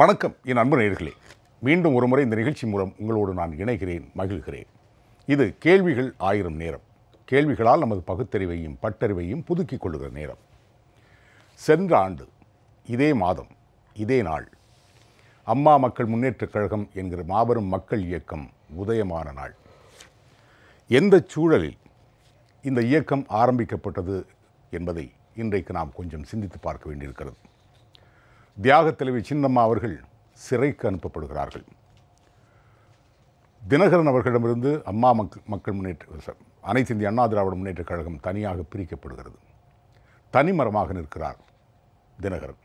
வணக்கம் என் அன்பு நேயர்களே. மீண்டும் ஒருமுறை இந்த நிகழ்ச்சி மூலம் உங்களோடு நான் இணைகிறேன் மகிழ்கிறேன். இது கேள்விகள் ஆயிரம் நேரம். கேள்விகளால் நமது பகுத்தறிவையும் பட்டறிவையும் புதுக்கிக் கொள்ளுகிற நேரம். சென்ற ஆண்டு இதே மாதம் இதே நாள் அம்மா மக்கள் முன்னேற்றக் கழகம் என்கிற மாபெரும் மக்கள் இயக்கம் உதயமான நாள். எந்த சூழலில் இந்த இயக்கம் ஆரம்பிக்கப்பட்டது என்பதை இன்றைக்கு நாம் கொஞ்சம் சிந்தித்து பார்க்க வேண்டியிருக்கிறது. தியாக தலைவி சின்னம்மா அவர்கள் சிறைக்கு அனுப்பப்படுகிறார்கள். தினகரன் அவர்களிடமிருந்து அம்மா மக் மக்கள் முன்னேற்ற அனைத்து இந்திய அண்ணா திராவிட முன்னேற்றக் கழகம் தனியாக பிரிக்கப்படுகிறது. தனிமரமாக நிற்கிறார் தினகரன்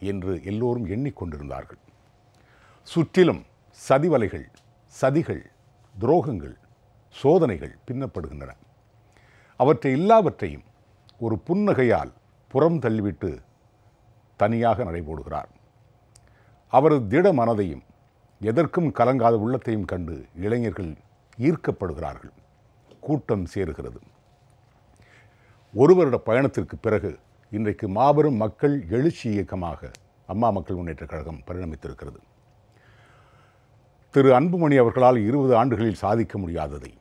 என்று எல்லோரும் எண்ணிக்கொண்டிருந்தார்கள். சுற்றிலும் சதிவலைகள் சதிகள் துரோகங்கள் சோதனைகள் பின்னப்படுகின்றன. அவற்றை எல்லாவற்றையும் ஒரு புன்னகையால் புறம் தள்ளிவிட்டு தனியாக நடைபோடுகிறார். அவரது திட மனதையும் எதற்கும் கலங்காத உள்ளத்தையும் கண்டு இளைஞர்கள் ஈர்க்கப்படுகிறார்கள். கூட்டம் சேருகிறது. ஒரு வருட பயணத்திற்கு பிறகு இன்றைக்கு மாபெரும் மக்கள் எழுச்சி இயக்கமாக அம்மா மக்கள் முன்னேற்றக் கழகம் பரிணமித்திருக்கிறது. திரு அன்புமணி அவர்களால் இருபது ஆண்டுகளில் சாதிக்க முடியாததை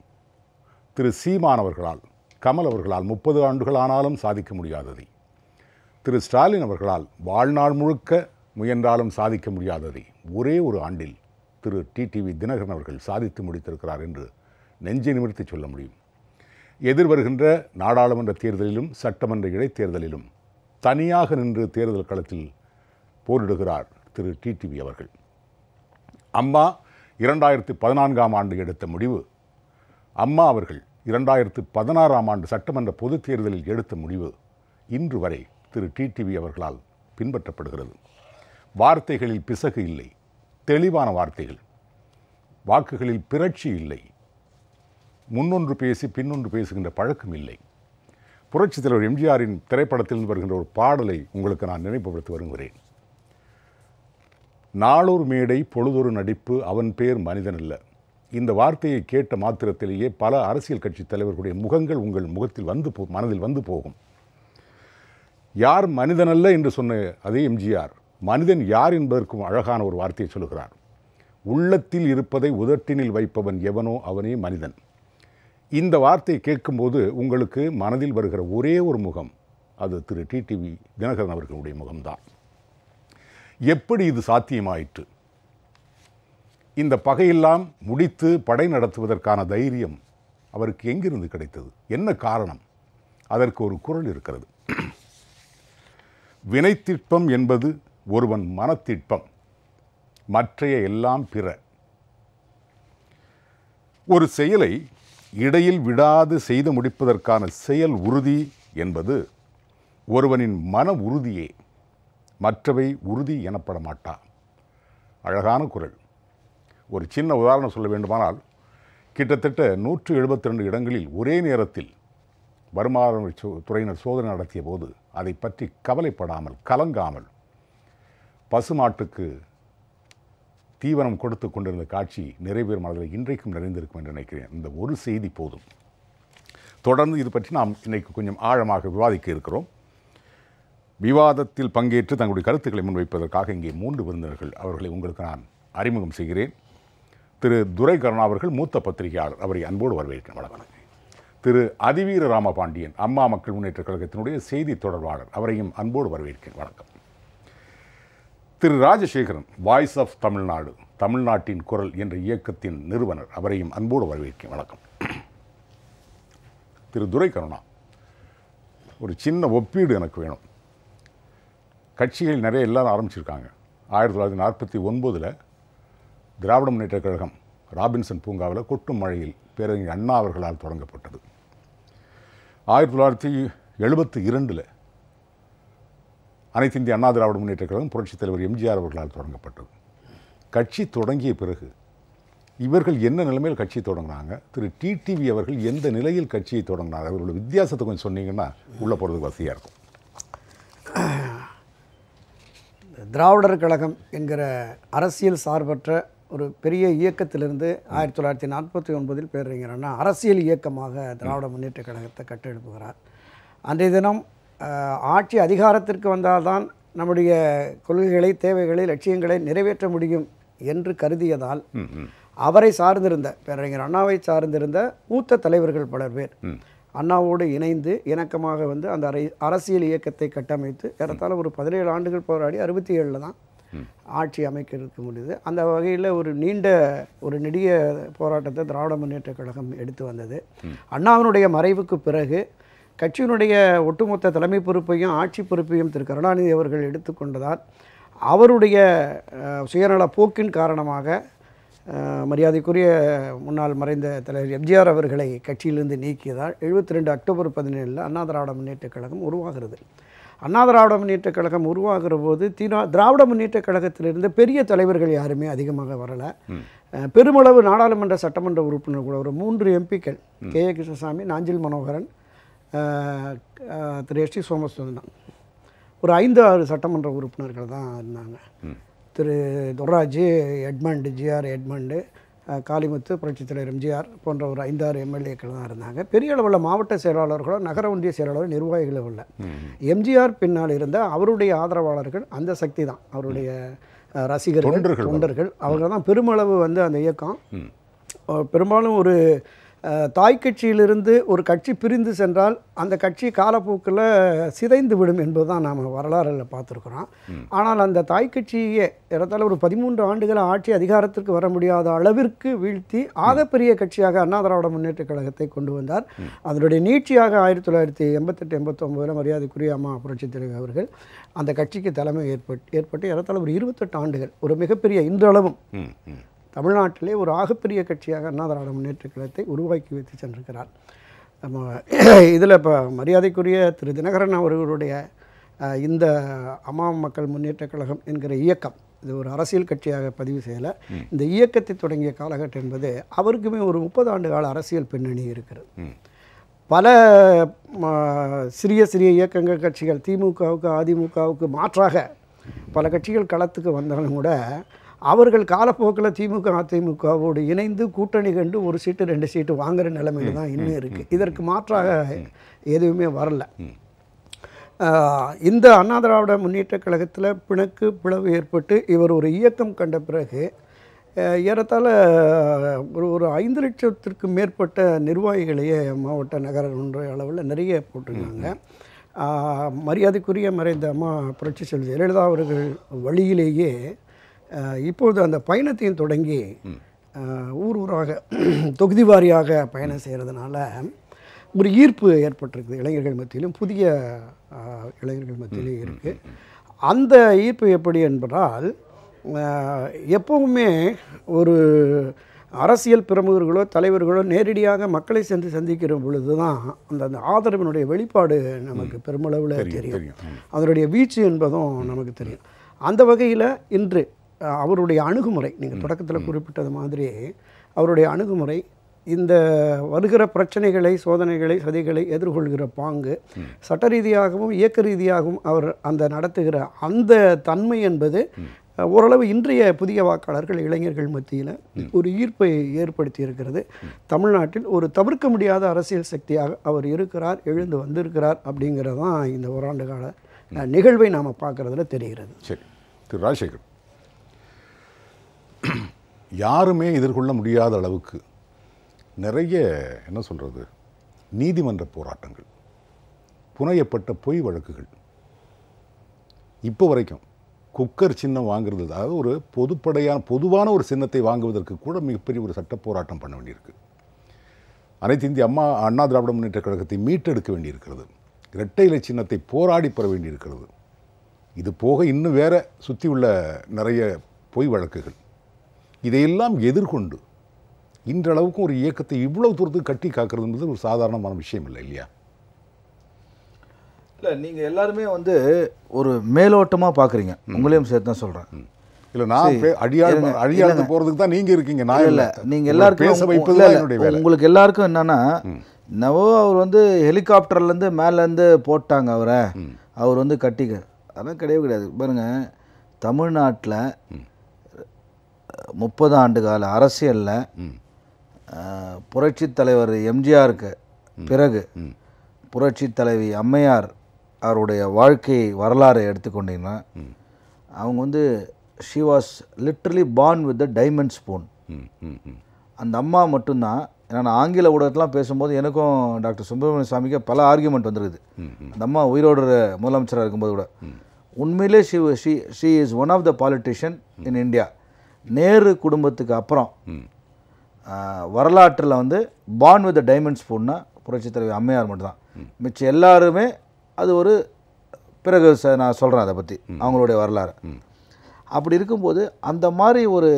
திரு சீமான் அவர்களால் கமல் அவர்களால் முப்பது ஆண்டுகள் ஆனாலும் சாதிக்க முடியாததை திரு ஸ்டாலின் அவர்களால் வாழ்நாள் முழுக்க முயன்றாலும் சாதிக்க முடியாததை ஒரே ஒரு ஆண்டில் திரு டிடிவி தினகரன் அவர்கள் சாதித்து முடித்திருக்கிறார் என்று நெஞ்சை நிமிர்த்தி சொல்ல முடியும். எதிர்வருகின்ற நாடாளுமன்ற தேர்தலிலும் சட்டமன்ற இடைத்தேர்தலிலும் தனியாக நின்று தேர்தல் களத்தில் போரிடுகிறார் திரு டிடிவி அவர்கள். அம்மா இரண்டாயிரத்து பதினான்காம் ஆண்டு எடுத்த முடிவு அம்மா அவர்கள் இரண்டாயிரத்து பதினாறாம் ஆண்டு சட்டமன்ற பொதுத் தேர்தலில் எடுத்த முடிவு இன்று வரை திரு டிடிவி அவர்களால் பின்பற்றப்படுகிறது. வார்த்தைகளில் பிசகு இல்லை. தெளிவான வார்த்தைகள். வாக்குகளில் பிறட்சி இல்லை. முன்னொன்று பேசி பின்னொன்று பேசுகின்ற பழக்கம் இல்லை. புரட்சித் தலைவர் எம்ஜிஆரின் திரைப்படத்தில் வருகின்ற ஒரு பாடலை உங்களுக்கு நான் நினைவுபடுத்தி வருகிறேன். நாளொரு மேடை பொழுதொரு நடிப்பு அவன் பேர் மனிதன் அல்ல. இந்த வார்த்தையை கேட்ட மாத்திரத்திலேயே பல அரசியல் கட்சி தலைவர்களுடைய முகங்கள் உங்கள் முகத்தில் வந்து போ மனதில் வந்து போகும். யார் மனிதனல்ல என்று சொன்ன அதே எம்ஜிஆர் மனிதன் யார் என்பதற்கும் அழகான ஒரு வார்த்தையை சொல்லுகிறார். உள்ளத்தில் இருப்பதை உதட்டினில் வைப்பவன் எவனோ அவனே மனிதன். இந்த வார்த்தையை கேட்கும்போது உங்களுக்கு மனதில் வருகிற ஒரே ஒரு முகம் அது திரு டிடிவி தினகரன் அவர்களுடைய முகம்தான். எப்படி இது சாத்தியமாயிற்று? இந்த பகையெல்லாம் முடித்து படை நடத்துவதற்கான தைரியம் அவருக்கு எங்கிருந்து கிடைத்தது? என்ன காரணம்? அதற்கு ஒரு குரல் இருக்கிறது. வினைத்திட்பம் என்பது ஒருவன் மனத்திட்பம் மற்றைய எல்லாம் பிற. ஒரு செயலை இடையில் விடாது செய்து முடிப்பதற்கான செயல் உறுதி என்பது ஒருவனின் மன உறுதியே மற்றவை உறுதி எனப்பட மாட்டா. அழகான குரல். ஒரு சின்ன உதாரணம் சொல்ல வேண்டுமானால் கிட்டத்தட்ட நூற்று எழுபத்தி ரெண்டு இடங்களில் ஒரே நேரத்தில் வருமான சோ- துறையினர் சோதனை நடத்திய போது அதை பற்றி கவலைப்படாமல் கலங்காமல் பசுமாட்டுக்கு தீவனம் கொடுத்து கொண்டிருந்த காட்சி நிறைவேறும் அளவில் இன்றைக்கும் நிறைந்திருக்கும் என்று நினைக்கிறேன். இந்த ஒரு செய்தி போதும். தொடர்ந்து இது பற்றி நாம் இன்னைக்கு கொஞ்சம் ஆழமாக விவாதிக்க இருக்கிறோம். விவாதத்தில் பங்கேற்று தங்களுடைய கருத்துக்களை முன்வைப்பதற்காக இங்கே மூன்று விருந்தினர்கள் அவர்களை உங்களுக்கு நான் அறிமுகம் செய்கிறேன். திரு துரை கருணா அவர்கள் மூத்த பத்திரிகையாளர். அவரை அன்போடு வரவேற்கிறேன். வணக்கம். திரு அதிவீர ராமபாண்டியன் அம்மா மக்கள் முன்னேற்ற கழகத்தினுடைய செய்தி தொடர்பாளர். அவரையும் அன்போடு வரவேற்கிறேன். வணக்கம். திரு ராஜசேகரன் வாய்ஸ் ஆஃப் தமிழ்நாடு தமிழ்நாட்டின் குரல் என்ற இயக்கத்தின் நிறுவனர். அவரையும் அன்போடு வரவேற்கிறேன். வணக்கம். திரு துரை கருணா ஒரு சின்ன ஒப்பீடு எனக்கு வேணும். கட்சிகள் நிறைய எல்லாரும் ஆரம்பிச்சிருக்காங்க. ஆயிரத்தி தொள்ளாயிரத்தி நாற்பத்தி ஒன்பதில் திராவிட முன்னேற்ற கழகம் ராபின்சன் பூங்காவில் கொட்டும் மழையில் பேரறிஞர் அண்ணா அவர்களால் தொடங்கப்பட்டது. ஆயிரத்தி தொள்ளாயிரத்தி எழுபத்தி இரண்டில் அனைத்து இந்திய அண்ணா திராவிட முன்னேற்ற கழகம் புரட்சித் தலைவர் எம்ஜிஆர் அவர்களால் தொடங்கப்பட்டது. கட்சி தொடங்கிய பிறகு இவர்கள் என்ன நிலைமையில் கட்சி தொடங்கினாங்க? திரு டிடிவி அவர்கள் எந்த நிலையில் கட்சியை தொடங்கினார்? அவர்களோட வித்தியாசத்தை கொஞ்சம் சொன்னீங்கன்னா உள்ளே போகிறதுக்கு வசதியாக இருக்கும். திராவிடர் கழகம் என்கிற அரசியல் சார்பற்ற ஒரு பெரிய இயக்கத்திலிருந்து ஆயிரத்தி தொள்ளாயிரத்தி நாற்பத்தி ஒன்பதில் பேரறிஞர் அண்ணா அரசியல் இயக்கமாக திராவிட முன்னேற்றக் கழகத்தை கட்டெழுப்புகிறார் அன்றைய தினம் ஆட்சி அதிகாரத்திற்கு வந்தால்தான் நம்முடைய கொள்கைகளை தேவைகளை லட்சியங்களை நிறைவேற்ற முடியும் என்று கருதியதால் அவரை சார்ந்திருந்த பேரறிஞர் அண்ணாவை சார்ந்திருந்த மூத்த தலைவர்கள் பலர் பேர். அண்ணாவோடு இணைந்து இணக்கமாக வந்து அந்த அரை அரசியல் இயக்கத்தை கட்டமைத்து ஏறத்தாழ ஒரு பதினேழு ஆண்டுகள் போராடி அறுபத்தி ஏழில் தான் ஆட்சி அமைக்கிறதுக்கு முடியுது. அந்த வகையில் ஒரு நீண்ட ஒரு நெடிய போராட்டத்தை திராவிட முன்னேற்றக் கழகம் எடுத்து வந்தது. அண்ணாவினுடைய மறைவுக்கு பிறகு கட்சியினுடைய ஒட்டுமொத்த தலைமை பொறுப்பையும் ஆட்சி பொறுப்பையும் திரு. கருணாநிதி அவர்கள் எடுத்துக்கொண்டதால் அவருடைய சுயநல போக்கின் காரணமாக மரியாதைக்குரிய முன்னாள் மறைந்த தலைவர் எம்ஜிஆர் அவர்களை கட்சியிலிருந்து நீக்கியதால் எழுபத்தி ரெண்டு அக்டோபர் பதினேழில் அண்ணா திராவிட முன்னேற்றக் கழகம் உருவாகிறது. அண்ணா திராவிட முன்னேற்றக் கழகம் உருவாகிற போது தீனா திராவிட முன்னேற்றக் கழகத்திலிருந்து பெரிய தலைவர்கள் யாருமே அதிகமாக வரலை. பெருமளவு நாடாளுமன்ற சட்டமன்ற உறுப்பினர் கூட ஒரு மூன்று எம்பிக்கள். கே. ஏ. கிருஷ்ணசாமி நாஞ்சில் மனோகரன் திரு. எஸ். டி. சோமசுந்தரம். ஒரு ஐந்து ஆறு சட்டமன்ற உறுப்பினர்கள் தான் இருந்தாங்க. திரு. Durairaj Edmund GR Edmund Kalimuthu புரட்சித் தலைவர் எம்ஜிஆர் போன்ற ஒரு ஐந்தாறு எம்எல்ஏக்கள் தான் இருந்தாங்க. பெரிய அளவில் மாவட்ட செயலாளர்களோ நகர ஒன்றிய செயலாளரோ நிர்வாகிகளோ இல்லை. எம்ஜிஆர் பின்னால் இருந்த அவருடைய ஆதரவாளர்கள் அந்த சக்தி தான். அவருடைய ரசிகர்கள் தொண்டர்கள். அவங்க தான் பெருமளவு வந்து அந்த இயக்கம். பெரும்பாலும் ஒரு தாய் கட்சியிலிருந்து ஒரு கட்சி பிரிந்து சென்றால் அந்த கட்சி காலப்போக்கில் சிதைந்து விடும் என்பது தான் நாம் வரலாறில் பார்த்துருக்குறோம். ஆனால் அந்த தாய் கட்சியே ஏறத்தாழ ஒரு பதிமூன்று ஆண்டுகள் ஆட்சி அதிகாரத்திற்கு வர முடியாத அளவிற்கு வீழ்த்தி ஆகப்பெரிய கட்சியாக அண்ணா திராவிட முன்னேற்றக் கழகத்தை கொண்டு வந்தார். அதனுடைய நீட்சியாக ஆயிரத்தி தொள்ளாயிரத்தி எண்பத்தெட்டு எண்பத்தொம்போதில் மரியாதைக்குரிய அம்மா புரட்சித் தலைவர் அவர்கள் அந்த கட்சிக்கு தலைமை ஏற்பட்டு ஏற்பட்டு ஏறத்தாழ ஒரு இருபத்தெட்டு ஆண்டுகள் ஒரு மிகப்பெரிய இன்றளவும் தமிழ்நாட்டிலே ஒரு ஆகப்பெரிய கட்சியாக அண்ணா திராவிட முன்னேற்றக் கழகத்தை உருவாக்கி வைத்து சென்றிருக்கிறார். நம்ம இதில் இப்போ மரியாதைக்குரிய திரு தினகரன் அவர்களுடைய இந்த அம்மா மக்கள் முன்னேற்றக் கழகம் என்கிற இயக்கம் இது ஒரு அரசியல் கட்சியாக பதிவு செய்யலை. இந்த இயக்கத்தை தொடங்கிய காலகட்டம் என்பது அவருக்குமே ஒரு முப்பது ஆண்டு கால அரசியல் பின்னணி இருக்கிறது. பல சிறிய சிறிய இயக்கங்கள் கட்சிகள் திமுகவுக்கு அதிமுகவுக்கு மாற்றாக பல கட்சிகள் களத்துக்கு வந்தாலும் கூட அவர்கள் காலப்போக்கில் திமுக அதிமுகவோடு இணைந்து கூட்டணி கண்டு ஒரு சீட்டு ரெண்டு சீட்டு வாங்குற நிலைமையில தான் இன்னும் இருக்குது இதற்கு மாற்றாக எதுவுமே வரல. இந்த அண்ணா திராவிட முன்னேற்றக் கழகத்தில் பிணக்கு பிளவு ஏற்பட்டு இவர் ஒரு இயக்கம் கண்ட பிறகு ஏறத்தாழ ஒரு ஒரு ஐந்து லட்சத்திற்கு மேற்பட்ட நிர்வாகிகளையே மாவட்ட நகர ஒன்றிய அளவில் நிறைய போட்டிருக்காங்க. மரியாதைக்குரிய மறைந்த அம்மா புரட்சி செல்வி ஜெயலலிதா அவர்கள் வழியிலேயே இப்பொழுது அந்த பயணத்தையும் தொடங்கி ஊர் ஊராக தொகுதி வாரியாக பயணம் செய்கிறதுனால ஒரு ஈர்ப்பு ஏற்பட்டிருக்குது இளைஞர்கள் மத்தியிலும் புதிய இளைஞர்கள் மத்தியிலும் இருக்குது அந்த ஈர்ப்பு எப்படி என்பதால் எப்பவுமே ஒரு அரசியல் பிரமுகர்களோ தலைவர்களோ நேரடியாக மக்களை சென்று சந்திக்கிற பொழுது தான் அந்த அந்த ஆதரவினுடைய வெளிப்பாடு நமக்கு பெருமளவில் தெரியும். அதனுடைய வீச்சு என்பதும் நமக்கு தெரியும். அந்த வகையில் இன்று அவருடைய அணுகுமுறை நீங்கள் தொடக்கத்தில் குறிப்பிட்டது மாதிரி அவருடைய அணுகுமுறை இந்த வருகிற பிரச்சனைகளை சோதனைகளை சதிகளை எதிர்கொள்கிற பாங்கு சட்ட ரீதியாகவும் இயக்க ரீதியாகவும் அவர் அந்த நடத்துகிற அந்த தன்மை என்பது ஓரளவு இன்றைய புதிய வாக்காளர்கள் இளைஞர்கள் மத்தியில் ஒரு ஈர்ப்பை ஏற்படுத்தி இருக்கிறது தமிழ்நாட்டில் ஒரு தவிர்க்க முடியாத அரசியல் சக்தியாக அவர் இருக்கிறார் எழுந்து வந்திருக்கிறார் அப்படிங்கிறது தான் இந்த ஓராண்டு கால நிகழ்வை நாம் பார்க்குறதுல தெரிகிறது. சரி திரு ராஜசேகர். யாருமே எதிர்கொள்ள முடியாத அளவுக்கு நிறைய என்ன சொல்கிறது நீதிமன்ற போராட்டங்கள் புனையப்பட்ட பொய் வழக்குகள். இப்போ வரைக்கும் குக்கர் சின்னம் வாங்குறது அதாவது ஒரு பொதுப்படையான பொதுவான ஒரு சின்னத்தை வாங்குவதற்கு கூட மிகப்பெரிய ஒரு சட்ட போராட்டம் பண்ண வேண்டியிருக்கு. அனைத்து இந்திய அம்மா அண்ணா திராவிட முன்னேற்ற கழகத்தை மீட்டெடுக்க வேண்டியிருக்கிறது. இரட்டை இலை சின்னத்தை போராடி பெற வேண்டியிருக்கிறது. இது போக இன்னும் வேற சுற்றி உள்ள நிறைய பொய் வழக்குகள். இதையெல்லாம் எதிர்கொண்டு இன்றளவுக்கு ஒரு இயக்கத்தை இவ்வளவு தூரத்துக்கு கட்டி காக்கிறது என்பது ஒரு சாதாரணமான விஷயம் இல்லை இல்லையா? இல்லை நீங்கள் எல்லாருமே வந்து ஒரு மேலோட்டமாக பார்க்குறீங்க உங்களையும் சேர்த்து தான் சொல்கிறேன் இல்லை நான் அடியாள் அடியாளத்து. போகிறதுக்கு தான் நீங்கள் இருக்கீங்க. நான் இல்லை நீங்கள் எல்லாருக்கும் பேச வைப்பது உங்களுக்கு எல்லாருக்கும் என்னன்னா நவோ அவர் வந்து ஹெலிகாப்டர்லேருந்து மேலேருந்து போட்டாங்க அவரை. அவர் வந்து கட்டிக்க. அதெல்லாம் கிடையவே கிடையாது. பாருங்க தமிழ்நாட்டில் முப்பது ஆண்டு கால அரசியலில். புரட்சி தலைவர் எம்ஜிஆருக்கு பிறகு புரட்சி தலைவி அம்மையார் அவருடைய வாழ்க்கை வரலாறை எடுத்துக்கொண்டீங்கன்னா அவங்க வந்து she was literally born with the diamond spoon அந்த அம்மா மட்டும்தான் ஏன்னா நான் ஆங்கில ஊடகத்தெலாம் பேசும்போது எனக்கும் டாக்டர் சுப்பிரமணிய சாமிக்கு பல ஆர்கியூமெண்ட் வந்துருக்குது. அந்த அம்மா உயிரோடு முதலமைச்சராக இருக்கும்போது கூட. உண்மையிலே she she she is one of the politician in India Nehru குடும்பத்துக்கு அப்புறம் வரலாற்றில் வந்து பான் வித் டைமண்ட் ஸ்பூன்னா புரட்சித் தலைவர் அம்மையார் மட்டும்தான். மிச்சம் எல்லாருமே அது ஒரு பிறகு நான் சொல்கிறேன் அதை பற்றி அவங்களுடைய வரலாறு. அப்படி இருக்கும்போது அந்த மாதிரி ஒரு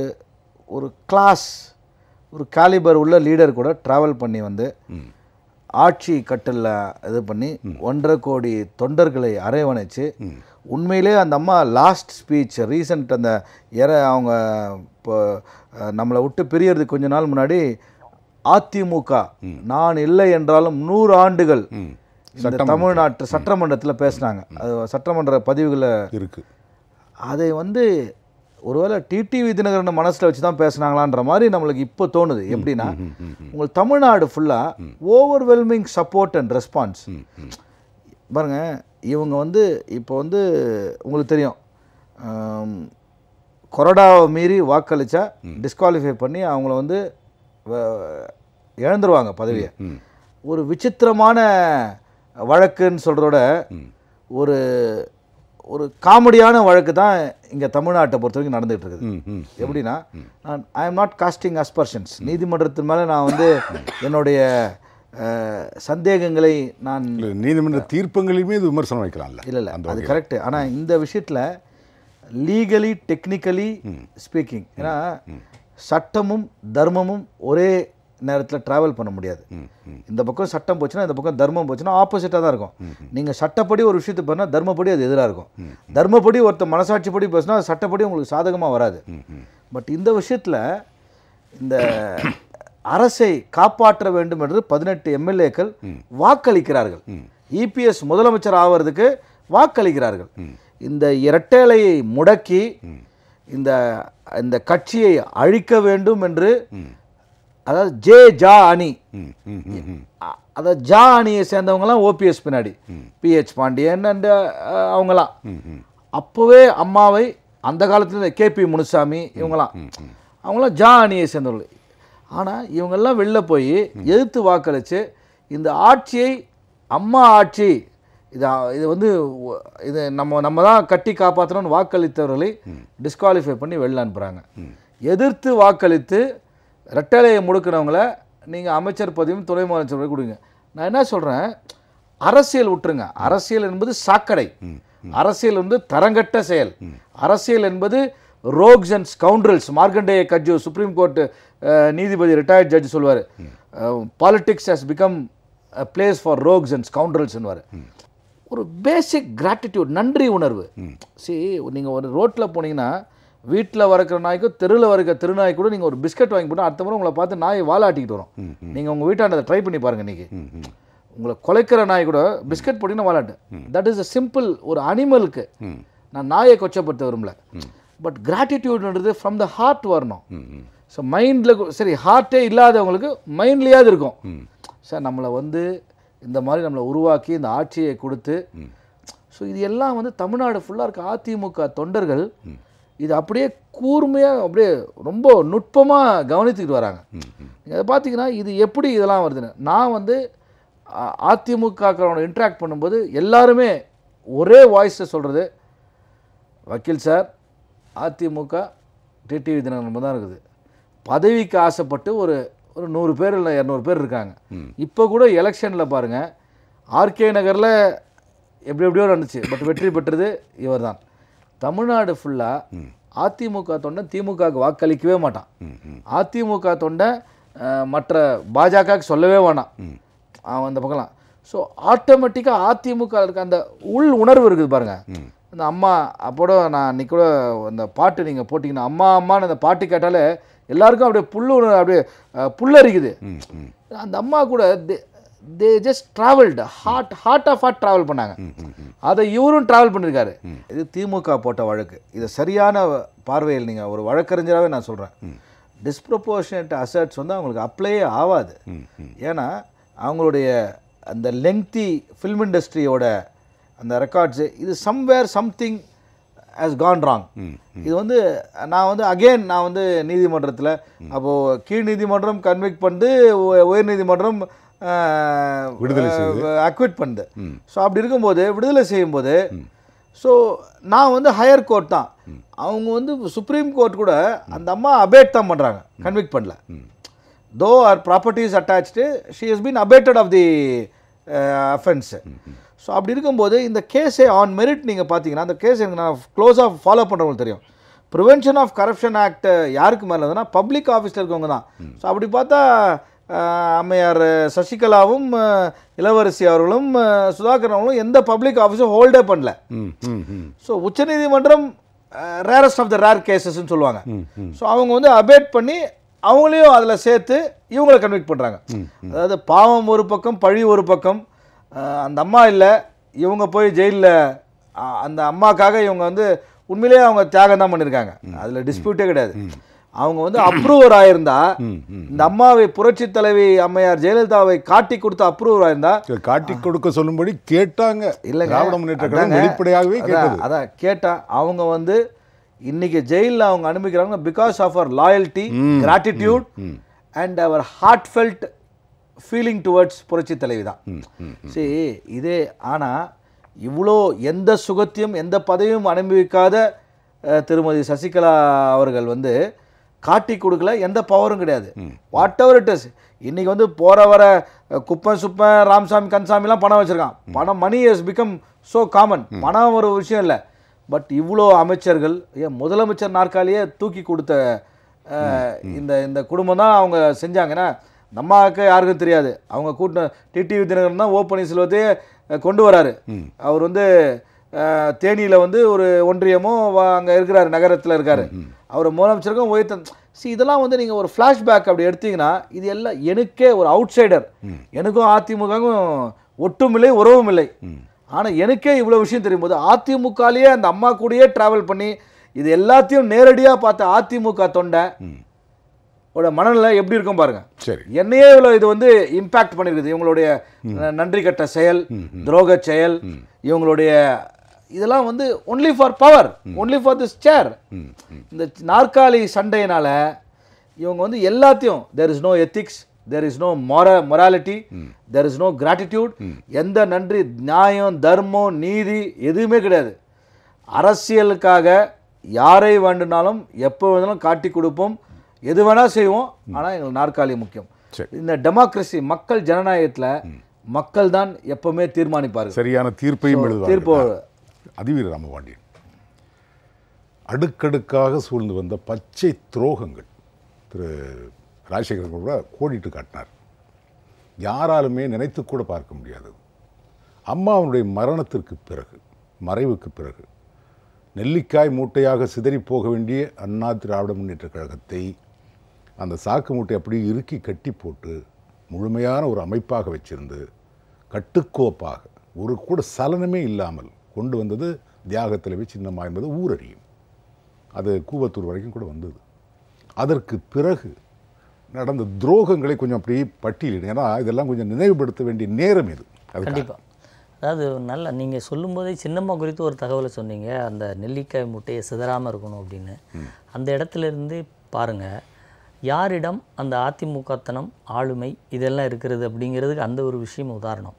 ஒரு கிளாஸ் ஒரு காலிபர் உள்ள லீடர் கூட ட்ராவல் பண்ணி வந்து ஆட்சி கட்டில் இது பண்ணி ஒன்றரை கோடி தொண்டர்களை அரவணைச்சு உண்மையிலே அந்த அம்மா லாஸ்ட் ஸ்பீச் ரீசன்ட் அந்த இற அவங்க இப்போ நம்மளை விட்டு பிரியறதுக்கு கொஞ்ச நாள் முன்னாடி அதிமுக நான் இல்லை என்றாலும் நூறு ஆண்டுகள் இந்த தமிழ்நாட்டு சட்டமன்றத்தில் பேசினாங்க. அது சட்டமன்ற பதிவுகளை இருக்கு. அதை வந்து ஒருவேளை டிடிவி தினகரன் மனசில் வச்சு தான் பேசுனாங்களான்ற மாதிரி நம்மளுக்கு இப்போ தோணுது. எப்படின்னா உங்கள் தமிழ்நாடு ஃபுல்லாக ஓவர்வெல்மிங் சப்போர்ட் அண்ட் ரெஸ்பான்ஸ் பாருங்க இவங்க வந்து இப்போ வந்து உங்களுக்கு தெரியும். ஆம், கொறடாவை மீறி வாக்களித்தா டிஸ்குவாலிஃபை பண்ணி அவங்கள வந்து இழந்துருவாங்க பதவியை. ஒரு விசித்திரமான வழக்குன்னு சொல்கிறோட ஒரு ஒரு காமெடியான வழக்கு தான் இங்கே தமிழ்நாட்டை பொறுத்த வரைக்கும் நடந்துகிட்டு இருக்குது. எப்படின்னா நான் I am not casting aspersions நீதிமன்றத்தின் மேலே நான் வந்து என்னுடைய சந்தேகங்களை நான் நீதிமன்ற தீர்ப்புகளின் மீது விமர்சனம் வைக்கலாம்ல இல்லை. இல்லை அது. கரெக்டு ஆனால் இந்த விஷயத்தில் லீகலி டெக்னிக்கலி ஸ்பீக்கிங் ஏன்னா சட்டமும் தர்மமும் ஒரே நேரத்தில் ட்ராவல் பண்ண முடியாது. இந்த பக்கம் சட்டம் போச்சுன்னா இந்த பக்கம் தர்மம் போச்சுன்னா ஆப்போசிட்டாக தான் இருக்கும். நீங்கள் சட்டப்படி ஒரு விஷயத்தை பண்ணால் தர்மப்படி அது எதிராக இருக்கும். தர்மப்படி ஒருத்தர் மனசாட்சிப்படி பேசினா அது சட்டப்படி உங்களுக்கு சாதகமாக வராது. பட் இந்த விஷயத்தில் இந்த அரசை காப்பாற்ற வேண்டும் என்று பதினெட்டு எம்எல்ஏக்கள் வாக்களிக்கிறார்கள். இபிஎஸ் முதலமைச்சர் ஆவறதுக்கு வாக்களிக்கிறார்கள். இந்த இரட்டைலையை முடக்கி இந்த இந்த கட்சியை அழிக்க வேண்டும் என்று அதாவது ஜே ஜா அணி. அதாவது ஜா அணியை சேர்ந்தவங்கலாம் ஓபிஎஸ் பின்னாடி. பிஹெச் பாண்டியன் அண்ட் அவங்களாம் அப்போவே அம்மாவை அந்த காலத்துல கேபி முனுசாமி இவங்களாம் அவங்களாம் ஜா அணியை சேர்ந்தவர்கள். ஆனால் இவங்கெல்லாம் வெளில போய் எதிர்த்து வாக்களித்து இந்த ஆட்சியை அம்மா ஆட்சி இது இது வந்து இது நம்ம நம்ம தான் கட்டி காப்பாற்றணும்னு வாக்களித்தவர்களை டிஸ்குவாலிஃபை பண்ணி வெளில அனுப்புகிறாங்க எதிர்த்து வாக்களித்து ரெட்டலையை முடுக்கினவங்கள நீங்கள் அமைச்சர் பதவியும் துணை முதலமைச்சர் பதவியும் கொடுங்க. நான் என்ன சொல்கிறேன் அரசியல் விட்டுருங்க. அரசியல் என்பது சாக்கடை. அரசியல் வந்து தரங்கட்ட செயல். அரசியல் என்பது rogues and scoundrels. Markandeya Katju supreme court நீதிபதி ரிட்டையர்ட் ஜட்ஜ் சொல்லுவார் politics has become place for rogues and ஸ்கவுண்ட்ரல்ஸ்னுவார் ஒரு பேசிக் கிராட்டிடியூட் நன்றி உணர்வு. see நீங்கள் ஒரு ரோட்டில் போனீங்கன்னா வீட்டில் வளர்க்குற நாய்க்கும் தெருவில் வளர்க்குற திருநாய் கூட நீங்கள் ஒரு பிஸ்கட் வாங்கி போட்டால் அடுத்த முறை உங்களை பார்த்து நாய் வாலாட்டிக்கிட்டு வரும். நீங்கள் உங்கள் வீட்டாண்ட ட்ரை பண்ணி பாருங்கள் இன்றைக்கி உங்களை குலைக்கிற நாய் கூட பிஸ்கட் போட்டிங்கன்னா வாலாட்டு. தட் இஸ் a சிம்பிள் ஒரு அனிமலுக்கு நான் நாயை கொச்சப்படுத்த விரும்பல. பட் கிராட்டிடியூட்ன்றது ஃப்ரம் த ஹார்ட் வரணும். ஸோ மைண்டில் சரி ஹார்ட்டே இல்லாதவங்களுக்கு மைண்ட்லேயாவது இருக்கும். சார் நம்மளை வந்து இந்த மாதிரி நம்மளை உருவாக்கி இந்த ஆட்சியை கொடுத்து ஸோ இது எல்லாம் வந்து தமிழ்நாடு ஃபுல்லாக இருக்க அதிமுக தொண்டர்கள் இது அப்படியே கூர்மையாக அப்படியே ரொம்ப நுட்பமாக கவனித்துக்கிட்டு வராங்க. நீங்கள் அதை பார்த்தீங்கன்னா இது எப்படி இதெல்லாம் வருதுன்னு. நான் வந்து அதிமுகவோட இன்ட்ராக்ட் பண்ணும்போது எல்லாருமே ஒரே வாய்ஸை சொல்கிறது வக்கீல் சார் அதிமுக டிடிவி தினகரன் தான் இருக்குது. பதவிக்கு ஆசைப்பட்டு ஒரு ஒரு நூறு பேர் இல்லை இரநூறு பேர் இருக்காங்க. இப்போ கூட எலெக்ஷனில் பாருங்கள் ஆர்கே நகரில் எப்படி எப்படியோ நடந்துச்சு. பட் வெற்றி பெற்றது இவர்தான். தமிழ்நாடு ஃபுல்லாக அதிமுக தொண்டன் திமுகவுக்கு வாக்களிக்கவே மாட்டான். அதிமுக தொண்டன் அஹ், மற்ற பாஜகவுக்கு சொல்லவே வேணாம். அவன் அந்த பக்கம்லாம். ஸோ ஆட்டோமேட்டிக்காக அதிமுக இருக்க அந்த உள் உணர்வு இருக்குது பாருங்க. அந்த அம்மா அப்போட நான் அன்னைக்கு கூட அந்த பாட்டு நீங்கள் போட்டிங்கன்னா அம்மா அம்மான்னு அந்த பாட்டு கேட்டாலே எல்லாருக்கும் அப்படியே புல்லு அப்படியே புல்லரிக்குது. அந்த அம்மா கூட they just travelled hard hard of hard travel பண்ணாங்க. அதை இவரும் ட்ராவல் பண்ணியிருக்காரு இது திமுக போட்ட வழக்கு. இது சரியான பார்வையில் நீங்கள் ஒரு வழக்கறிஞராகவே நான் சொல்கிறேன் டிஸ்ப்ரப்போர்ஷனேட் அசட்ஸ் வந்து அவங்களுக்கு அப்ளையே ஆகாது ஏன்னா அவங்களுடைய அந்த லெங்தி ஃபில்ம் இண்டஸ்ட்ரியோட அந்த ரெக்கார்ட்ஸு இது somewhere something has gone wrong இது வந்து நான் வந்து அகெயின் நான் வந்து நீதிமன்றத்தில் அப்போது கீழ் நீதிமன்றம் கன்விக்ட் பண்ணிட்டு உ- உயர் நீதிமன்றம் அக்விட் பண்ணுது ஸோ அப்படி இருக்கும்போது விடுதலை செய்யும்போது ஸோ நான் வந்து ஹையர் கோர்ட் தான். அவங்க வந்து சுப்ரீம் கோர்ட் கூட அந்த அம்மா அபேட் தான் பண்ணுறாங்க கன்விக்ட் பண்ணல. Though are properties attach she has been abated of the offence so அப்படி இருக்கும்போது இந்த கேஸே ஆன் மெரிட் நீங்கள் பார்த்தீங்கன்னா அந்த கேஸ் எனக்கு நான் க்ளோஸாக ஃபாலோ பண்ணுறவங்களுக்கு தெரியும். ப்ரிவென்ஷன் ஆஃப் கரப்ஷன் ஆக்ட் யாருக்கு மேலே இருந்ததுன்னா பப்ளிக் ஆஃபீஸில் இருக்கவங்க தான். ஸோ அப்படி பார்த்தா அம்மையார் சசிகலாவும் இளவரசி அவர்களும் சுதாகர் அவர்களும் எந்த பப்ளிக் ஆஃபீஸும் ஹோல்டே பண்ணல. ஸோ உச்சநீதிமன்றம் ரேரஸ்ட் ஆஃப் த ரேர் கேசஸ்ன்னு சொல்லுவாங்க. ஸோ அவங்க வந்து அபேட் பண்ணி அவங்களையும் அதில் சேர்த்து இவங்களை கன்விக்ட் பண்ணுறாங்க அதாவது பாவம் ஒரு பக்கம் பழி ஒரு பக்கம் அந்த அம்மா இல்லை இவங்க போய் ஜெயிலில் அந்த அம்மாக்காக இவங்க வந்து உண்மையிலேயே அவங்க தியாகம் தான் பண்ணியிருக்காங்க அதில் டிஸ்பியூட்டே கிடையாது. அவங்க வந்து அப்ரூவர் ஆயிருந்தா இந்த அம்மாவை புரட்சி தலைவி அம்மையார் ஜெயலலிதாவை காட்டி கொடுத்த அப்ரூவர் ஆயிருந்தா சரி, காட்டிக் கொடுக்க சொல்லும்படி கேட்டாங்க இல்லைங்க. திராவிட முன்னேற்ற கழகம். வெளிப்படையாகவே அதான், கேட்டது அதான் கேட்டா அவங்க வந்து இன்னைக்கு ஜெயிலில் அவங்க அனுமதிக்கிறாங்க because of her loyalty gratitude and her heart felt feeling towards புரட்சி தலைவி தான் சரி இதே ஆனால் இவ்வளோ எந்த சுகத்தையும் எந்த பதவியும் அனுபவிக்காத திருமதி சசிகலா அவர்கள் வந்து காட்டி கொடுக்கல எந்த பவரும் கிடையாது. வாட் எவர் இட் இஸ் இன்னைக்கு வந்து போற வர குப்பன் சுப்பன் ராமசாமி கன்சாமிலாம் பணம் வச்சிருக்கான். பணம் money has become so common பணம் ஒரு விஷயம் இல்லை. பட் இவ்வளோ அமைச்சர்கள் ஏன் முதலமைச்சர் நாற்காலியே தூக்கி கொடுத்த இந்த இந்த குடும்பம் தான் அவங்க செஞ்சாங்கன்னா நம்மாக்கு யாருக்கும் தெரியாது. அவங்க கூட்ட டிடிவி தினகரன் தான் ஓ பன்னீர்செல்வத்தையே கொண்டு வராரு. அவர் வந்து தேனியில வந்து ஒரு ஒன்றியமோ அங்கே இருக்கிறாரு நகரத்தில் இருக்காரு. அவர் முதலமைச்சருக்கும் உயர்த்த see இதெல்லாம் வந்து நீங்கள் ஒரு ஃப்ளாஷ்பேக் அப்படி எடுத்தீங்கன்னா இது எல்லாம் எனக்கே ஒரு அவுட் சைடர் எனக்கும் அதிமுகவும் ஒட்டும் இல்லை உறவும் இல்லை ஆனால் எனக்கே இவ்வளோ விஷயம் தெரியும் போது அதிமுகலேயே அந்த அம்மா கூடயே ட்ராவல் பண்ணி இது எல்லாத்தையும் நேரடியாக பார்த்த அதிமுக தொண்டை ஓட மனநிலை எப்படி இருக்கும் பாருங்க. சரி. என்னையே இவ்வளோ இது வந்து இம்பாக்ட் பண்ணிருக்குது. இவங்களுடைய நன்றி கட்ட செயல் துரோக செயல் இவங்களுடைய இதெல்லாம் வந்து only for power only for this chair இந்த நாற்காலி சண்டையினால இவங்க வந்து எல்லாத்தையும் there is no ethics there is no mora morality there is no gratitude எந்த நன்றி நியாயம் தர்மம் நீதி எதுவுமே கிடையாது. அரசியலுக்காக யாரை வேண்டுனாலும் எப்போ வேணாலும் காட்டி கொடுப்போம். எது வேணா செய்வோம் ஆனால் எங்களுக்கு நாற்காலி முக்கியம். இந்த டெமோக்ரஸி மக்கள் ஜனநாயகத்தில் மக்கள் தான் எப்பவுமே தீர்மானிப்பார்கள். சரியான தீர்ப்பையும் தீர்ப்பு அதிவீர ராமபாண்டியன். அடுக்கடுக்காக சூழ்ந்து வந்த பச்சை துரோகங்கள். திரு ராஜசேகரன் கூட கோடிட்டு காட்டினார். யாராலுமே நினைத்து கூட பார்க்க முடியாது. அம்மாவுடைய மரணத்திற்கு பிறகு மறைவுக்கு பிறகு நெல்லிக்காய் மூட்டையாக சிதறி போக வேண்டிய அண்ணா திராவிட முன்னேற்ற கழகத்தை அந்த சாக்கு மூட்டை அப்படியே இறுக்கி கட்டி போட்டு முழுமையான ஒரு அமைப்பாக வச்சிருந்து கட்டுக்கோப்பாக ஒரு கூட சலனமே இல்லாமல் கொண்டு வந்தது தியாகத்திலவே சின்னம்மா என்பது ஊரறியும். அது கூவத்தூர் வரைக்கும் கூட வந்தது. அதற்கு பிறகு நடந்த துரோகங்களை கொஞ்சம் அப்படியே பட்டியலிடு. ஏன்னா இதெல்லாம் கொஞ்சம் நினைவுபடுத்த வேண்டிய நேரம் இது. அது கண்டிப்பாக அதாவது நல்ல நீங்கள் சொல்லும்போதே சின்னம்மா குறித்து ஒரு தகவலை சொன்னீங்க. அந்த நெல்லிக்காய் முட்டையை சிதறாமல் இருக்கணும் அப்படின்னு. அந்த இடத்துல இருந்து பாருங்கள் யாரிடம் அந்த அதிமுகத்தனம் ஆளுமை இதெல்லாம் இருக்கிறது அப்படிங்கிறதுக்கு அந்த ஒரு விஷயம் உதாரணம்.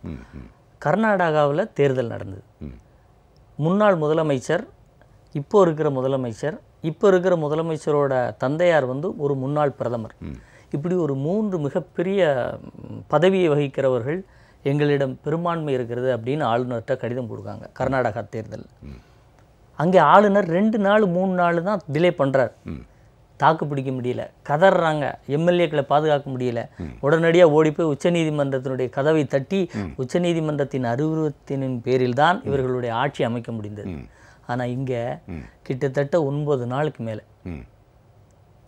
கர்நாடகாவில் தேர்தல் நடந்தது. முன்னாள் முதலமைச்சர் இப்போ இருக்கிற முதலமைச்சர் இப்போ இருக்கிற முதலமைச்சரோட தந்தையார் வந்து ஒரு முன்னாள் பிரதமர். இப்படி ஒரு மூன்று மிகப்பெரிய பதவியை வகிக்கிறவர்கள் எங்களிடம் பெரும்பான்மை இருக்கிறது அப்படின்னு ஆளுநர்கிட்ட கடிதம் கொடுக்காங்க கர்நாடகா தேர்தல் அங்கே ஆளுநர் ரெண்டு நாள் மூணு நாள் தான் டிலே பண்ணுறார் தாக்கு பிடிக்க முடியல. கதறாங்க. எம்எல்ஏக்களை பாதுகாக்க முடியல. உடனடியாக ஓடி போய் உச்சநீதிமன்றத்தினுடைய கதவை தட்டி உச்சநீதிமன்றத்தின் அறிவுறுத்தினின் பேரில் தான் இவர்களுடைய ஆட்சி அமைக்க முடிந்தது. ஆனால் இங்கே கிட்டத்தட்ட ஒன்பது நாளுக்கு மேலே.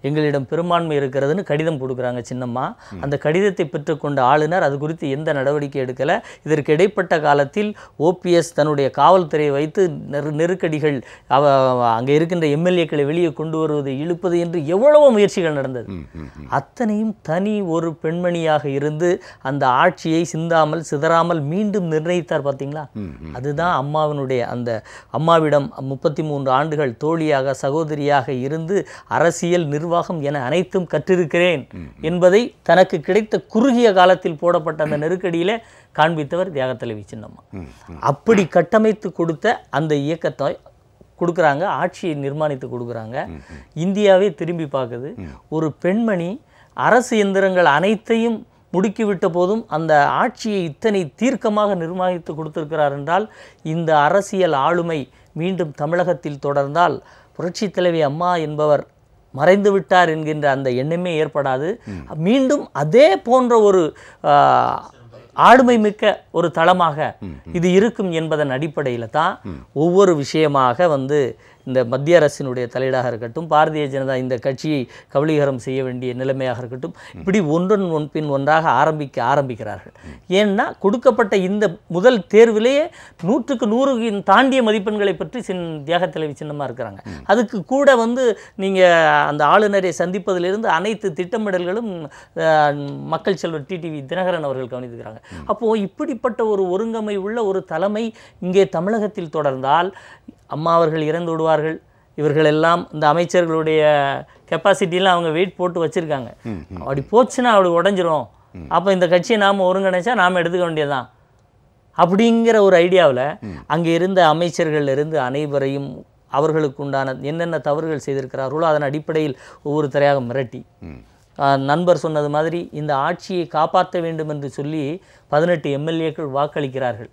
எங்களிடம் பெரும்பான்மை இருக்கிறதுன்னு கடிதம் கொடுக்குறாங்க சின்னம்மா. அந்த கடிதத்தை பெற்றுக்கொண்ட ஆளுநர் அது குறித்து எந்த நடவடிக்கை எடுக்கலை. இதற்கு இடைப்பட்ட காலத்தில் ஓபிஎஸ் தன்னுடைய காவல்துறையை வைத்து நெரு நெருக்கடிகள் அவ அங்கே இருக்கின்ற எம்எல்ஏக்களை வெளியே கொண்டு வருவது இழுப்பது என்று எவ்வளவோ முயற்சிகள் நடந்தது. அத்தனையும் தனி ஒரு பெண்மணியாக இருந்து அந்த ஆட்சியை சிந்தாமல் சிதறாமல் மீண்டும் நிர்ணயித்தார் பார்த்தீங்களா அதுதான் அம்மாவினுடைய அந்த அம்மாவிடம் முப்பத்தி மூன்று ஆண்டுகள் தோழியாக சகோதரியாக இருந்து அரசியல் நிர்வாகம் என அனைத்தும் கற்றிருக்கிறேன் என்பதை தனக்கு கிடைத்த குறுகிய காலத்தில் போடப்பட்ட அந்த நெருக்கடியிலே காண்பித்தவர் தியாகத்தலைவி சின்னம்மா. அப்படி கட்டமைத்து கொடுத்த அந்த இயக்கத்தை கொடுக்குறாங்க ஆட்சியை நிர்மாணித்து கொடுக்குறாங்க. இந்தியாவே திரும்பி பார்க்குது. ஒரு பெண்மணி அரசு எந்திரங்கள் அனைத்தையும் முடுக்கிவிட்ட போதும் அந்த ஆட்சியை இத்தனை தீர்க்கமாக நிர்மாணித்து கொடுத்திருக்கிறார் என்றால் இந்த அரசியல் ஆளுமை மீண்டும் தமிழகத்தில் தொடர்ந்தால் புரட்சித் தலைவி அம்மா என்பவர் மறைந்து விட்டார் என்கின்ற அந்த எண்ணமே ஏற்படாது. மீண்டும் அதே போன்ற ஒரு ஆளுமை மிக்க ஒரு தளமாக இது இருக்கும் என்பதன் அடிப்படையில் தான் ஒவ்வொரு விஷயமாக வந்து இந்த மத்திய அரசினுடைய தலையீடாக இருக்கட்டும் பாரதிய ஜனதா இந்த கட்சியை கபலீகரம் செய்ய வேண்டிய நிலைமையாக இருக்கட்டும் இப்படி ஒன்றன் ஒன் பின் ஒன்றாக ஆரம்பிக்க ஆரம்பிக்கிறார்கள். ஏன்னா கொடுக்கப்பட்ட இந்த முதல் தேர்விலேயே நூற்றுக்கு நூறு தாண்டிய மதிப்பெண்களை பற்றி சின் தியாக தலைவி சின்னமாக இருக்கிறாங்க. அதுக்கு கூட வந்து நீங்கள் அந்த ஆளுநரை சந்திப்பதிலிருந்து அனைத்து திட்டமிடல்களும் மக்கள் செல்வர் டிடிவி தினகரன் அவர்கள் கவனித்துக்கிறாங்க. அப்போது இப்படிப்பட்ட ஒரு ஒருங்கமை உள்ள ஒரு தலைமை இங்கே தமிழகத்தில் தொடர்ந்தால் அம்மா அவர்கள் இறந்து விடுவார்கள். இவர்கள் எல்லாம் இந்த அமைச்சர்களுடைய கெப்பாசிட்டிலாம் அவங்க வெயிட் போட்டு வச்சுருக்காங்க. அப்படி போச்சுன்னா அப்படி உடஞ்சிரும். அப்போ இந்த கட்சியை நாம் ஒருங்கிணைச்சா நாம் எடுத்துக்க வேண்டியதுதான். அப்படிங்கிற ஒரு ஐடியாவில் அங்கே இருந்த அமைச்சர்கள் இருந்து அனைவரையும் அவர்களுக்கு உண்டான என்னென்ன தவறுகள் செய்திருக்கிறார்களோ அதன் அடிப்படையில் ஒவ்வொருத்தரையாக மிரட்டி. நண்பர் சொன்னது மாதிரி இந்த ஆட்சியை காப்பாற்ற வேண்டும் என்று சொல்லி பதினெட்டு எம்எல்ஏக்கள் வாக்களிக்கிறார்கள்.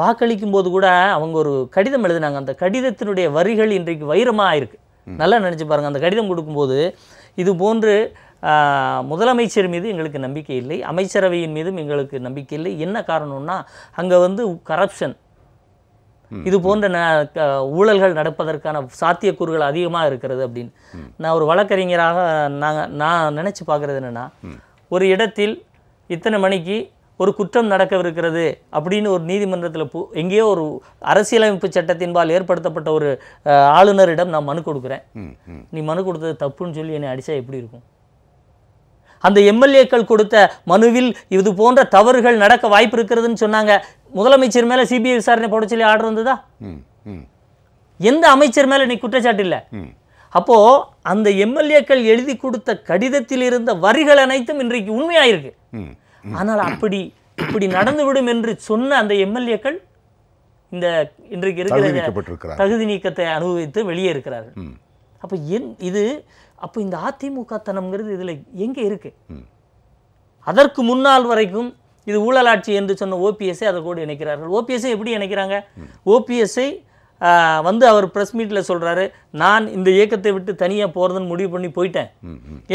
வாக்களிக்கும் போது கூட அவங்க ஒரு கடிதம் எழுதினாங்க. அந்த கடிதத்தினுடைய வரிகள் இன்றைக்கு வைரமாக இருக்கு. நல்லா நினச்சி பாருங்க. அந்த கடிதம் கொடுக்கும்போது இது போன்று முதலமைச்சர் மீது எங்களுக்கு நம்பிக்கை இல்லை. அமைச்சரவையின் மீதும் எங்களுக்கு நம்பிக்கை இல்லை. என்ன காரணம்னா அங்கே வந்து கரப்ஷன் இது போன்ற ஊழல்கள் நடப்பதற்கான சாத்தியக்கூறுகள் அதிகமாக இருக்கிறது அப்படின்னு. நான் ஒரு வழக்கறிஞராக நாங்கள் நான் நினச்சி பார்க்குறது என்னென்னா ஒரு இடத்தில் இத்தனை மணிக்கு ஒரு குற்றம் நடக்கவிருக்கிறது அப்படின்னு ஒரு நீதிமன்றத்தில் போ எங்கேயோ ஒரு அரசியலமைப்பு சட்டத்தின்பால் ஏற்படுத்தப்பட்ட ஒரு ஆளுநரிடம் நான் மனு கொடுக்குறேன். நீ மனு கொடுத்தது தப்புன்னு சொல்லி என்னை அடித்தா எப்படி இருக்கும்? அந்த எம்எல்ஏக்கள் கொடுத்த மனுவில் இது போன்ற தவறுகள் நடக்க வாய்ப்பு இருக்கிறதுன்னு சொன்னாங்க. முதலமைச்சர் மேலே சிபிஐ விசாரணை போட சொல்லி ஆர்டர் வந்ததா? எந்த அமைச்சர் மேலே நீ குற்றச்சாட்டு இல்லை? ம். அப்போ அந்த எம்எல்ஏக்கள் எழுதி கொடுத்த கடிதத்தில் இருந்த வரிகள் அனைத்தும் இன்றைக்கு உண்மையாயிருக்கு. ஆனால் அப்படி இப்படி நடந்துவிடும் என்று சொன்ன அந்த எம்எல்ஏக்கள் இந்த இன்றைக்கு தகுதி இருக்கிற தகுதி நீக்கத்தை அனுபவித்து வெளியே இருக்கிறார்கள். அப்போ என் இது அப்போ இந்த அதிமுக தனம்ங்கிறது இதில் எங்கே இருக்கு? ம். அதற்கு முன்னால் வரைக்கும் இது ஊழலாட்சி என்று சொன்ன ஓபிஎஸ்ஐ அதை கூட இணைக்கிறார்கள். ஓபிஎஸ்ஐ எப்படி இணைக்கிறாங்க? ஓபிஎஸ்ஐ வந்து அவர் ப்ரெஸ் மீட்டில் சொல்றாரு நான் இந்த இயக்கத்தை விட்டு தனியாக போகிறதுன்னு முடிவு பண்ணி போயிட்டேன்.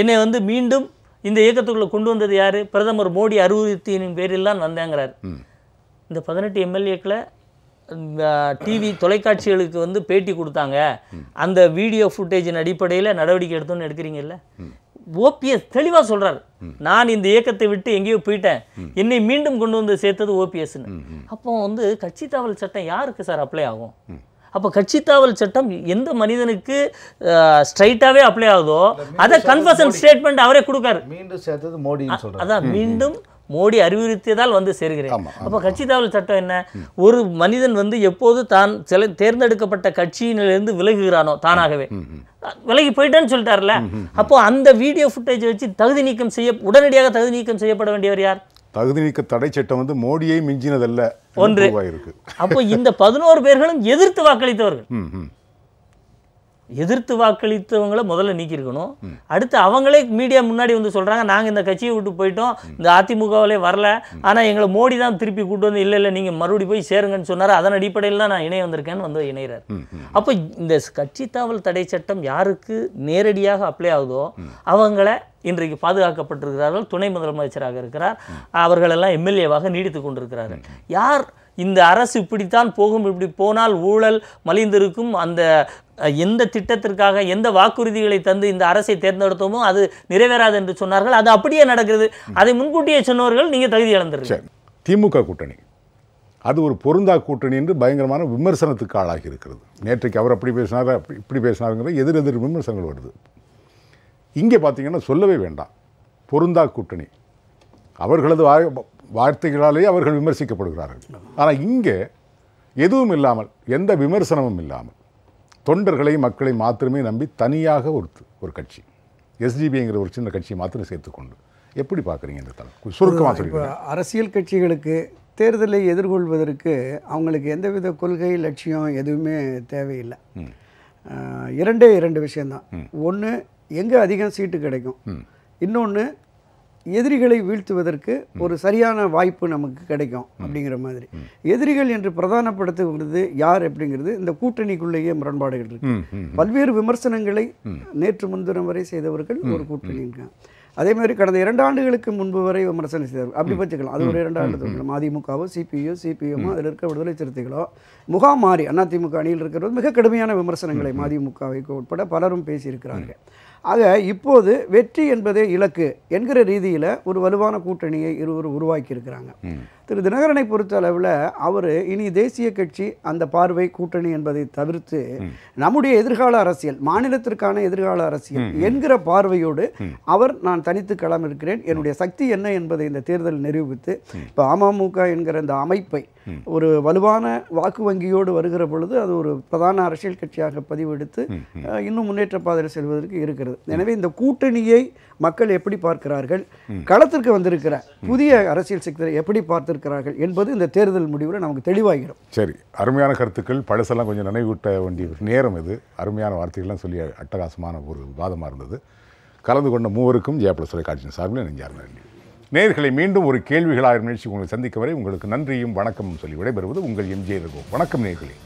என்னை வந்து மீண்டும் இந்த இயக்கத்துக்குள்ளே கொண்டு வந்தது யார்? பிரதமர் மோடி அறிவுறுத்தியின் பேரில் தான் வந்தேங்கிறார் இந்த பதினெட்டு எம்எல்ஏக்களை டிவி தொலைக்காட்சிகளுக்கு வந்து பேட்டி கொடுத்தாங்க. அந்த வீடியோ ஃபுட்டேஜின் அடிப்படையில் நடவடிக்கை எடுத்தோன்னு எடுக்கிறீங்கல்ல? ஓபிஎஸ் தெளிவாக சொல்றாரு. நான் இந்த இயக்கத்தை விட்டு எங்கேயோ போயிட்டேன். என்னை மீண்டும் கொண்டு வந்து சேர்த்தது ஓபிஎஸ்ன்னு. அப்போ வந்து கட்சி தாவல் சட்டம் யாருக்கு சார் அப்ளை ஆகும்? அப்போ கட்சி தாவல் சட்டம் எந்த மனிதனுக்கு ஸ்ட்ரைட்டாகவே அப்ளை ஆகுதோ அதை கன்ஃபர்ஷன் ஸ்டேட்மெண்ட் அவரே கொடுக்காரு. மீண்டும் சேர்த்தது சொல்றாரு. அதான் மீண்டும் மோடி அறிவுறுத்தியதால் வந்து சேர்கிறேன். அப்போ கட்சி தாவல் சட்டம் என்ன? ஒரு மனிதன் வந்து எப்போது தான் சில தேர்ந்தெடுக்கப்பட்ட கட்சியிலிருந்து விலகுகிறானோ தானாகவே. விலகி போயிட்டேன்னு சொல்லிட்டார்ல அப்போ அந்த வீடியோ ஃபுட்டேஜ் வச்சு தகுதி நீக்கம் செய்ய உடனடியாக தகுதி நீக்கம் செய்யப்பட வேண்டியவர் யார்? தகுதி நீக்க தடை சட்டம் வந்து மோடியை மிஞ்சினதல்ல ஒன்று. இருக்கு அப்போ இந்த பதினோரு பேர்களும் எதிர்த்து வாக்களித்தவர்கள். எதிர்த்து வாக்களித்தவங்கள முதல்ல நீக்கியிருக்கணும். அடுத்து அவங்களே மீடியா முன்னாடி வந்து சொல்றாங்க நாங்க இந்த கட்சியை விட்டு போயிட்டோம் இந்த அதிமுகவிலே வரல ஆனா எங்களை மோடி தான் திருப்பி கூட்டு வந்து இல்ல இல்ல நீங்க மறுபடி போய் சேருங்கன்னு சொன்னாரு. அதன் அடிப்படையில் தான் நான் இணைய வந்திருக்கேன்னு வந்து இணைகிறார் அப்போ இந்த கட்சி தாவல் தடை சட்டம் யாருக்கு நேரடியாக அப்ளை ஆகுதோ அவங்கள இன்றைக்கு பாதுகாக்கப்பட்டிருக்கிறார்கள். துணை முதலமைச்சராக இருக்கிறார். அவர்களெல்லாம் எம்எல்ஏவாக நீடித்து கொண்டிருக்கிறார்கள் யார் இந்த அரசு இப்படித்தான் போகும் இப்படி போனால் ஊழல் மலிந்திருக்கும் அந்த எந்த திட்டத்திற்காக எந்த வாக்குறுதிகளை தந்து இந்த அரசை தேர்ந்தெடுத்தோமோ அது நிறைவேறாது என்று சொன்னார்கள். அது அப்படியே நடக்கிறது. அதை முன்கூட்டியே சொன்னவர்கள் நீங்கள் தகுதி இழந்துருக்கீங்க திமுக கூட்டணி. அது ஒரு பொருந்தா கூட்டணி என்று பயங்கரமான விமர்சனத்துக்கு ஆளாகி இருக்கிறது. நேற்றைக்கு அவர் அப்படி பேசினார் அப்படி இப்படி பேசினாருங்கிற எதிர் எதிர் விமர்சனங்கள் வருது. இங்கே பார்த்தீங்கன்னா சொல்லவே வேண்டாம். பொருந்தா கூட்டணி. அவர்களது வா வார்த்தைகளாலேயே அவர்கள் விமர்சிக்கப்படுகிறார்கள். ஆனால் இங்கே எதுவும் இல்லாமல் எந்த விமர்சனமும் இல்லாமல் தொண்டர்களை மக்களை மாத்திரமே நம்பி தனியாக ஒரு ஒரு கட்சி. எஸ்டிபிங்கிற ஒரு சின்ன கட்சியை மாத்திரம் சேர்த்துக்கொண்டு எப்படி பார்க்குறீங்க இந்த தளம்? சுருக்கமாக சொல்லுங்கள் அரசியல் கட்சிகளுக்கு தேர்தலை எதிர்கொள்வதற்கு அவங்களுக்கு எந்தவித கொள்கை லட்சியம் எதுவுமே தேவையில்லை. இரண்டே இரண்டு விஷயம்தான். ஒன்று எங்கே அதிகம் சீட்டு கிடைக்கும்? இன்னொன்று எதிரிகளை வீழ்த்துவதற்கு ஒரு சரியான வாய்ப்பு நமக்கு கிடைக்கும் அப்படிங்கிற மாதிரி. எதிரிகள் என்று பிரதானப்படுத்துகிறது யார் அப்படிங்கிறது இந்த கூட்டணிக்குள்ளேயே முரண்பாடுகள் இருக்கு. பல்வேறு விமர்சனங்களை நேற்று முன்தினம் வரை செய்தவர்கள் ஒரு கூட்டணி இருக்காங்க. அதே மாதிரி கடந்த இரண்டு ஆண்டுகளுக்கு முன்பு வரை விமர்சனம் செய்தார்கள் அப்படி வச்சுக்கலாம். அது ஒரு இரண்டு ஆண்டு தொடங்கலாம் அதிமுகவோ சிபியோ சிபிஎம்மோ அதில் இருக்க விடுதலை சிறுத்தைகளோ முகாம் மாறி அதிமுக அணியில் இருக்கிறது மிக கடுமையான விமர்சனங்களை மதிமுகவைக்கு உட்பட பலரும் பேசியிருக்கிறார்கள். ஆக இப்போது வெற்றி என்பதே இலக்கு என்கிற ரீதியில் ஒரு வலுவான கூட்டணியை இருவர் உருவாக்கி இருக்கிறாங்க திரு தினகரனை பொறுத்த அளவில் அவர் இனி தேசிய கட்சி அந்த பார்வை கூட்டணி என்பதை தவிர்த்து நம்முடைய எதிர்கால அரசியல் மாநிலத்திற்கான எதிர்கால அரசியல் என்கிற பார்வையோடு அவர் நான் தனித்து களம் இருக்கிறேன் என்னுடைய சக்தி என்ன என்பதை இந்த தேர்தல் நிரூபித்து இப்போ அமமுக என்கிற இந்த அமைப்பை ஒரு வலுவான வாக்கு வங்கியோடு வருகிற பொழுது அது ஒரு பிரதான அரசியல் கட்சியாக பதிவெடுத்து அஹ், இன்னும் முன்னேற்ற பாதையில் செல்வதற்கு இருக்கிறது. எனவே இந்த கூட்டணியை மக்கள் எப்படி பார்க்கிறார்கள்? களத்திற்கு வந்திருக்கிற புதிய அரசியல் சக்தியை எப்படி பார்த்திருக்கிறார்கள் இருக்கிறார்கள் என்பது இந்த தேர்தல் முடிவில் நமக்கு தெளிவாகிடும். சரி அருமையான கருத்துக்கள். பழசெல்லாம் கொஞ்சம் நினைவூட்ட வேண்டிய நேரம் இது. அருமையான வார்த்தைகள்லாம் சொல்லி அட்டகாசமான ஒரு விவாதமாக இருந்தது. கலந்து கொண்ட மூவருக்கும் ஜெயபல தொலைக்காட்சியின் சார்பில் நெஞ்சார் நன்றி. நேர்களை மீண்டும் ஒரு கேள்விகளாயிரம் நிகழ்ச்சி உங்களை சந்திக்க வரை உங்களுக்கு நன்றியும் வணக்கமும் சொல்லி விடைபெறுவது உங்கள் எம்ஜே ரகு வணக்கம் நேர்களே.